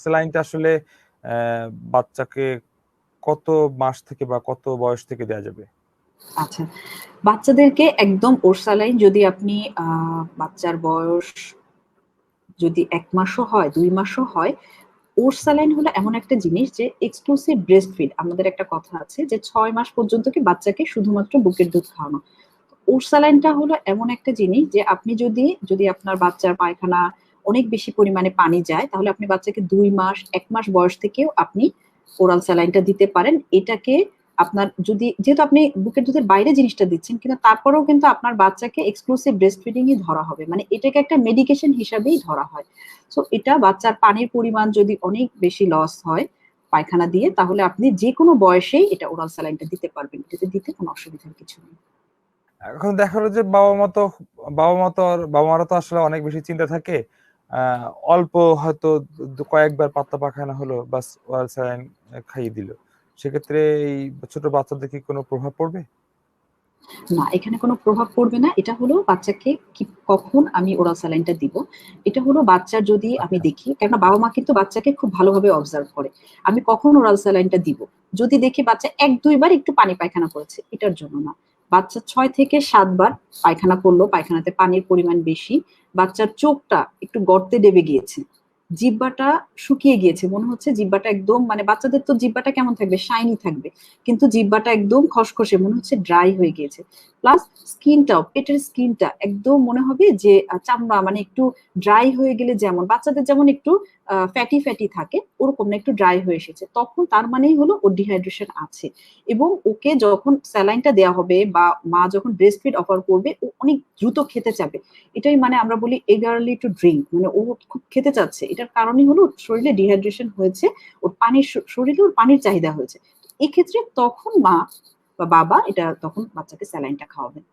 স্যালাইনটা আসলে বাচ্চাকে কত মাস থেকে বা কত বয়স থেকে দেওয়া যাবে? আচ্ছা বাচ্চাদেরকে একদম ওরসালাইন যদি আপনি বাচ্চার বয়স যদি এক মাসও হয়, দুই মাসও হয় ওরসালাইন হলো এমন একটা জিনিস যে এক্সক্লুসিভ ব্রেস্ট ফিড আমাদের একটা কথা আছে যে ছয় মাস পর্যন্ত কি বাচ্চাকে শুধুমাত্র বুকের দুধ খাওয়ানো। ওরসালাইনটা হলো এমন একটা জিনিস যে আপনি যদি যদি আপনার বাচ্চার পায়খানা অনেক বেশি পরিমাণে পানি যায়, তাহলে আপনি বাচ্চাকে দুই মাস, এক মাস বয়স থেকেও আপনি ওরাল স্যালাইনটা দিতে পারেন। এটাকে আপনার যদি, যেহেতু আপনি বুকের দুধের বাইরে জিনিসটা দিচ্ছেন, কিন্তু তারপরেও কিন্তু আপনার বাচ্চাকে এক্সক্লুসিভ ব্রেস্ট ফিডিংই ধরা হবে। মানে এটাকে একটা মেডিকেশন হিসাবেই ধরা হয়। সো এটা বাচ্চার পানির পরিমাণ যদি অনেক বেশি লস হয় পায়খানা দিয়ে, তাহলে আপনি যে কোনো বয়সেই এটা ওরাল স্যালাইনটা দিতে পারবেন। এটাতে দিতে কোনো অসুবিধার কিছু নেই। এখন দেখা যে বাবা মা তো বাবা মা তো বাবা মারা তো আসলে অনেক বেশি চিন্তা থাকে। অল্প হয়তো কয়েকবার পাত্তা পাখানা হলো বাস স্যালাইন খাইয়ে দিল। সেক্ষেত্রে এই ছোট বাচ্চাদের কি কোনো প্রভাব পড়বে? না এখানে কোনো প্রভাব পড়বে না। এটা হলো বাচ্চাকে কি কখন আমি ওরাল স্যালাইনটা দিব। এটা হলো বাচ্চার যদি আমি আচ্ছা। দেখি কেননা বাবা মা কিন্তু বাচ্চাকে খুব ভালোভাবে অবজার্ভ করে। আমি কখন ওরাল স্যালাইনটা দিব? যদি দেখি বাচ্চা এক দুইবার একটু পানি পায়খানা করেছে এটার জন্য না। বাচ্চা ছয় থেকে সাতবার পায়খানা করল, পায়খানাতে পানির পরিমাণ বেশি। বাচ্চার চোখটা একটু গর্তে ডেবে গিয়েছে। জিব্বাটা শুকিয়ে গিয়েছে। মনে হচ্ছে জিব্বাটা একদম মানে বাচ্চাদের তো জিব্বাটা কেমন থাকবে? শাইনি থাকবে। কিন্তু জিব্বাটা একদম খসখসে, মনে হচ্ছে ড্রাই হয়ে গিয়েছে। প্লাস স্কিনটাও, পেটের স্কিনটা একদম মনে হবে যে, চামড়া মানে একটু ড্রাই হয়ে গেলে যেমন, বাচ্চাদের যেমন একটু ফ্যাটি ফ্যাটি থাকে, ওরকম না, একটু ড্রাই হয়ে এসেছে। তখন তার মানেই হলো ওর ডিহাইড্রেশন আছে। এবং ওকে যখন স্যালাইনটা দেওয়া হবে বা মা যখন ব্রেস্ট ফিড অফার করবে, ও অনেক দ্রুত খেতে চাবে। এটাই মানে আমরা বলি এগারলি টু ড্রিঙ্ক মানে ও খুব খেতে চাচ্ছে। এটার কারণই হলো ওর শরীরে ডিহাইড্রেশন হয়েছে, ওর পানির শরীরে ওর পানির চাহিদা হয়েছে। এক্ষেত্রে তখন মা বা বাবা এটা তখন বাচ্চাকে স্যালাইনটা খাওয়াবেন।